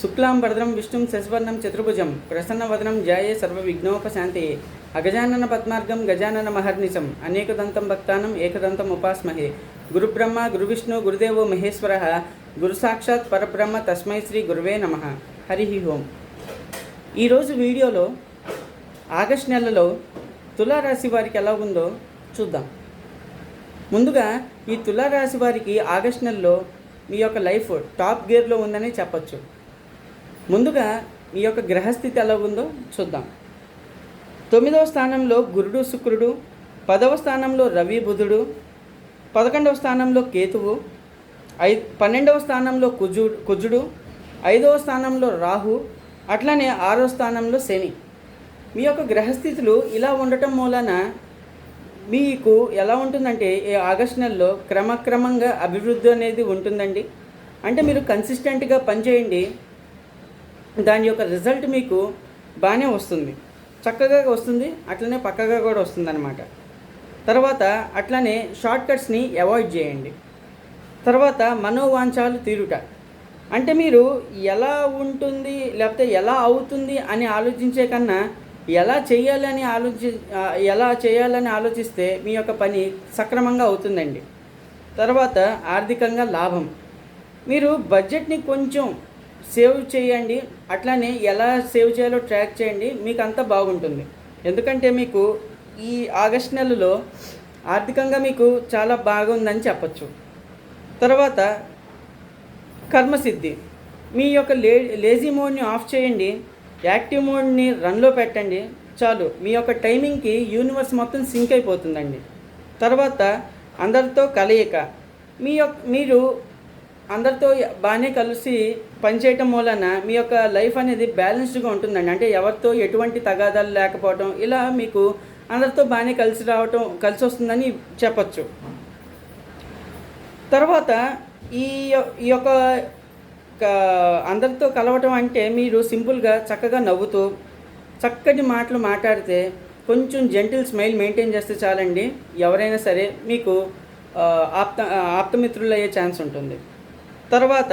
శుక్లాం భరద్రం విష్ణుం శశివర్ణం చతుర్భుజం ప్రసన్నవదనం సర్వ సర్వవిఘ్నోపశాంతి అగజానన పద్మార్గం గజానన మహర్నిశం అనేకదంతం భక్తానం ఏకదంతం ఉపాస్మహే. గురుబ్రహ్మ గురువిష్ణు గురుదేవో మహేశ్వర గురుసాక్షాత్ పరబ్రహ్మ తస్మై శ్రీ గురువే నమ. హరి ఓం. ఈరోజు వీడియోలో ఆగస్ట్ నెలలో తులారాశి వారికి ఎలా ఉందో చూద్దాం. ముందుగా ఈ తులారాశి వారికి ఆగస్ట్ నెలలో మీ యొక్క లైఫ్ టాప్ గేర్లో ఉందని చెప్పొచ్చు. ముందుగా మీ యొక్క గ్రహస్థితి ఎలా ఉందో చూద్దాం. తొమ్మిదవ స్థానంలో గురుడు శుక్రుడు పదవ స్థానంలో రవి బుధుడు పదకొండవ స్థానంలో కేతువు ఐ పన్నెండవ స్థానంలో కుజు కుజుడు ఐదవ స్థానంలో రాహు అట్లనే ఆరో స్థానంలో శని. మీ యొక్క గ్రహస్థితులు ఇలా ఉండటం మూలన మీకు ఎలా ఉంటుందంటే ఈ ఆగస్ట్ నెలలో క్రమక్రమంగా అభివృద్ధి అనేది ఉంటుందండి. అంటే మీరు కన్సిస్టెంట్గా పనిచేయండి. దాని యొక్క రిజల్ట్ మీకు బాగానే వస్తుంది. చక్కగా వస్తుంది అట్లనే పక్కగా కూడా వస్తుంది అనమాట తర్వాత అట్లనే షార్ట్ కట్స్ని అవాయిడ్ చేయండి. తర్వాత మనోవాంఛాలు తీరుట. అంటే మీరు ఎలా ఉంటుంది లేకపోతే ఎలా అవుతుంది అని ఆలోచించే కన్నా ఎలా చేయాలని ఆలోచి ఎలా చేయాలని ఆలోచిస్తే మీ యొక్క పని సక్రమంగా అవుతుందండి. తర్వాత ఆర్థికంగా లాభం. మీరు బడ్జెట్ని కొంచెం సేవ్ చేయండి అట్లానే ఎలా సేవ్ చేయాలో ట్రాక్ చేయండి మీకు అంతా బాగుంటుంది. ఎందుకంటే మీకు ఈ ఆగస్ట్ నెలలో ఆర్థికంగా మీకు చాలా బాగుందని చెప్పచ్చు. తర్వాత కర్మసిద్ధి. మీ యొక్క లే లేజీ మోడ్ని ఆఫ్ చేయండి యాక్టివ్ మోడ్ని రన్లో పెట్టండి చాలు. మీ యొక్క టైమింగ్కి యూనివర్స్ మొత్తం సింక్ అయిపోతుందండి. తర్వాత అందరితో కలయిక. మీ యొక్క మీరు అందరితో బాగానే కలిసి పనిచేయటం మూలన మీ యొక్క లైఫ్ అనేది బ్యాలెన్స్డ్గా ఉంటుందండి. అంటే ఎవరితో ఎటువంటి తగాదాలు లేకపోవటం ఇలా మీకు అందరితో బాగానే కలిసి రావటం కలిసి వస్తుందని చెప్పచ్చు. తర్వాత ఈ ఈ యొక్క అందరితో కలవటం అంటే మీరు సింపుల్గా చక్కగా నవ్వుతూ చక్కటి మాటలు మాట్లాడితే కొంచెం జెంటిల్ స్మైల్ మెయింటైన్ చేస్తే చాలండి. ఎవరైనా సరే మీకు ఆప్త ఆప్తమిత్రులు అయ్యే ఛాన్స్ ఉంటుంది. తర్వాత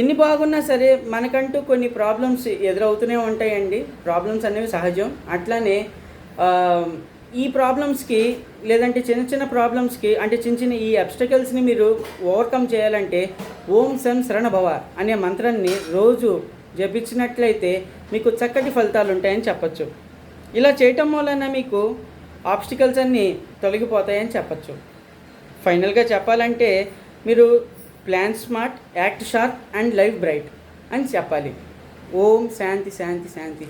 ఎన్ని బాగున్నా సరే మనకంటూ కొన్ని ప్రాబ్లమ్స్ ఎదురవుతూనే ఉంటాయండి. ప్రాబ్లమ్స్ అనేవి సహజం. అట్లానే ఈ ప్రాబ్లమ్స్కి లేదంటే చిన్న చిన్న ప్రాబ్లమ్స్కి అంటే చిన్న చిన్న ఈ అబ్స్టకల్స్ని మీరు ఓవర్కమ్ చేయాలంటే ఓం శం శరణభవ అనే మంత్రాన్ని రోజు జపించినట్లయితే మీకు చక్కటి ఫలితాలు ఉంటాయని చెప్పచ్చు. ఇలా చేయటం వలన మీకు ఆబ్స్టికల్స్ అన్నీ తొలగిపోతాయని చెప్పచ్చు. ఫైనల్గా చెప్పాలంటే మీరు plan smart act sharp and life bright అని చెప్పాలి. ఓం శాంతి శాంతి శాంతి.